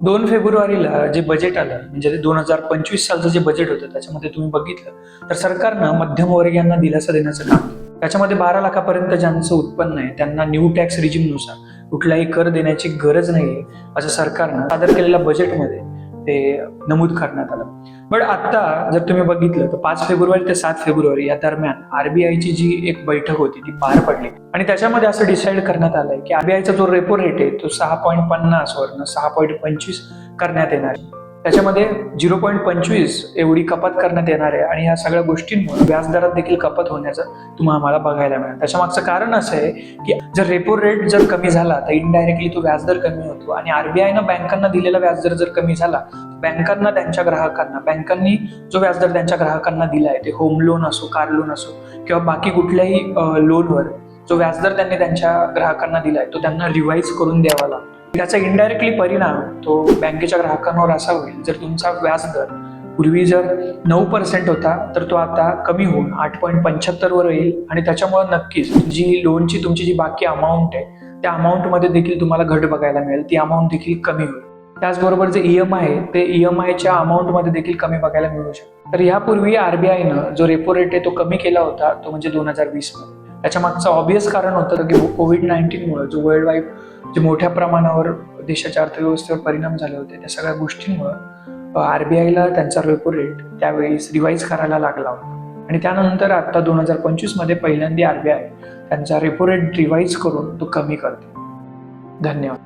दोन फेब्रुवारीला जे बजेट आलं म्हणजे दोन हजार पंचवीस सालचं जे बजेट होतं त्याच्यामध्ये तुम्ही बघितलं तर सरकारनं मध्यमवर्गीयांना दिलासा देण्याचं काम केलं. त्याच्यामध्ये बारा लाखापर्यंत ज्यांचं उत्पन्न आहे त्यांना न्यू टॅक्स रिजिमनुसार कुठलाही कर देण्याची गरज नाही असं सरकारनं सादर केलेल्या बजेटमध्ये ते नमूद करण्यात आलं. बट आता जर तुम्ही बघितलं तर पाच फेब्रुवारी ते सात फेब्रुवारी या दरम्यान आरबीआयची जी एक बैठक होती ती पार पडली. आणि त्याच्यामध्ये असं डिसाईड करण्यात आलंय की आरबीआयचा जो रेपो रेट आहे तो सहा पॉईंट पन्नास वरनं सहा पॉईंट पंचवीस करण्यात येणार त्याच्यामध्ये झिरो पॉईंट पंचवीस एवढी कपात करण्यात येणार आहे आणि ह्या सगळ्या गोष्टींमुळे व्याजदरात देखील कपात होण्याचं तुम्हाला आम्हाला बघायला मिळेल त्याच्या मागचं कारण असं आहे की जर रेपो रेट जर कमी झाला तर इनडायरेक्टली तो व्याजदर कमी होतो. आणि आरबीआयनं बँकांना दिलेला व्याजदर जर कमी झाला बँकांना त्यांच्या ग्राहकांना बँकांनी जो व्याजदर त्यांच्या ग्राहकांना दिला आहे ते होम लोन असो कार लोन असो किंवा बाकी कुठल्याही लोनवर जो व्याजदर त्यांनी त्यांच्या ग्राहकांना दिलाय तो त्यांना रिवाईज करून द्यावा लागतो. त्याचा इनडायरेक्टली परिणाम तो बँकेच्या ग्राहकांवर असा होईल. जर तुमचा व्याजदर पूर्वी जर नऊ पर्सेंट होता तर तो आता कमी होऊन आठ पॉईंट पंच्याहत्तरवर येईल. आणि त्याच्यामुळे नक्कीच जी लोनची तुमची जी बाकी अमाऊंट आहे त्या अमाऊंटमध्ये देखील तुम्हाला घट बघायला मिळेल. ती अमाऊंट देखील कमी होईल. त्याचबरोबर जे ई एम आय ते ई एम आयच्या अमाऊंटमध्ये देखील कमी बघायला मिळू शकतं. तर यापूर्वी आरबीआयनं जो रेपो रेट आहे तो कमी केला होता तो म्हणजे दोन हजार वीसमध्ये त्याच्या मागचं ऑब्वियस कारण होतं की कोविड नाईन्टीनमुळे जो वर्ल्ड वाईड जे मोठ्या प्रमाणावर देशाच्या अर्थव्यवस्थेवर परिणाम झाले होते त्या सगळ्या गोष्टींमुळे आरबीआयला त्यांचा रेपो रेट त्यावेळेस रिवाईज करायला लागला होता. आणि त्यानंतर आता दोन हजार पंचवीसमध्ये पहिल्यांदा आरबीआय त्यांचा रेपो रेट रिवाईज करून तो कमी करते. धन्यवाद.